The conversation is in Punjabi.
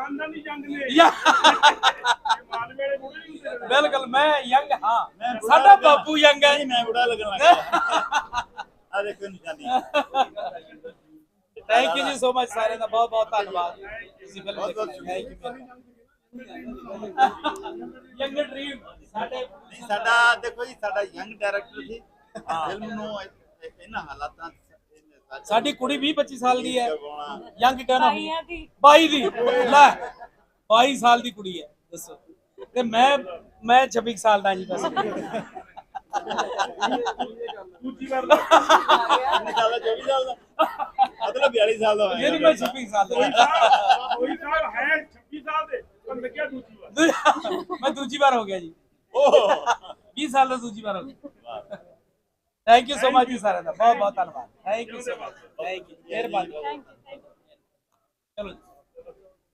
ਖਾਨਦਾਨੀ ਜੰਗ ਨੇ। ਯਾ। ਮਾਲਵੇ ਵਾਲੇ ਬੁੜੇ ਨਹੀਂ ਹੁੰਦੇ ਬਿਲਕੁਲ ਮੈਂ ਯੰਗ ਹਾਂ। ਸਾਡਾ। ਬਾਪੂ ਯੰਗ ਹੈ। ਮੈਂ ਬੁੜਾ ਲੱਗਣ ਲੱਗਾ। ਆ ਦੇਖੋ ਨਿਸ਼ਾਨੀ ਥੈਂਕ ਯੂ ਜੀ ਸੋ ਮਚ ਸਾਰਿਆਂ ਦਾ। ਬਹੁਤ ਬਹੁਤ ਧੰਨਵਾਦ। ਤੁਸੀਂ ਫਿਲਮ ਬਹੁਤ ਬਹੁਤ ਦੇਖੀ ਯੰਗ ਡ੍ਰੀਮ ਸਾਡੇ ਸਾਡਾ ਦੇਖੋ ਜੀ ਸਾਡਾ ਯੰਗ ਡਾਇਰੈਕਟਰ ਸੀ। ਫਿਲਮ ਨੂੰ ਇਹ- ਇਹਨਾਂ ਹਾਲਾਤਾਂ ਸਾਡੀ ਕੁੜੀ 20 25 ਸਾਲ ਦੀ ਹੈ। ਯੰਗ ਕਹਿਣਾ ਦੀ। 22 ਦੀ। ਲੈ 22 ਸਾਲ ਦੀ ਕੁੜੀ ਹੈ ਦੱਸੋ। ਤੇ ਮੈਂ ਮੈਂ 26 ਸਾਲ ਦਾ ਜੀ ਬਸ। ਦੂਜੀ ਵਾਰ ਦਾ। ਕਿੰਨੇ ਸਾਲ ਦਾ? 24 ਸਾਲ ਦਾ? ਮਤਲਬ 42 ਸਾਲ ਦਾ ਇਹ ਨਹੀਂ ਮੈਂ 26 ਸਾਲ ਦਾ। ਕੋਈ ਸਾਹਿਬ ਹੈ 26 ਸਾਲ ਦੇ ਪਰ ਲੱਗਿਆ ਦੂਜੀ ਵਾਰ। ਮੈਂ ਦੂਜੀ ਵਾਰ ਹੋ ਗਿਆ ਜੀ। ਓਹ। 20 ਸਾਲ ਦਾ ਦੂਜੀ ਵਾਰ ਹੋ ਗਿਆ। ਥੈਂਕ ਯੂ ਸੋ ਮਚ ਜੀ ਸਾਰਿਆਂ ਦਾ ਬਹੁਤ ਬਹੁਤ ਧੰਨਵਾਦ thank you so much thank you ਮਿਹਰਬਾਨੀ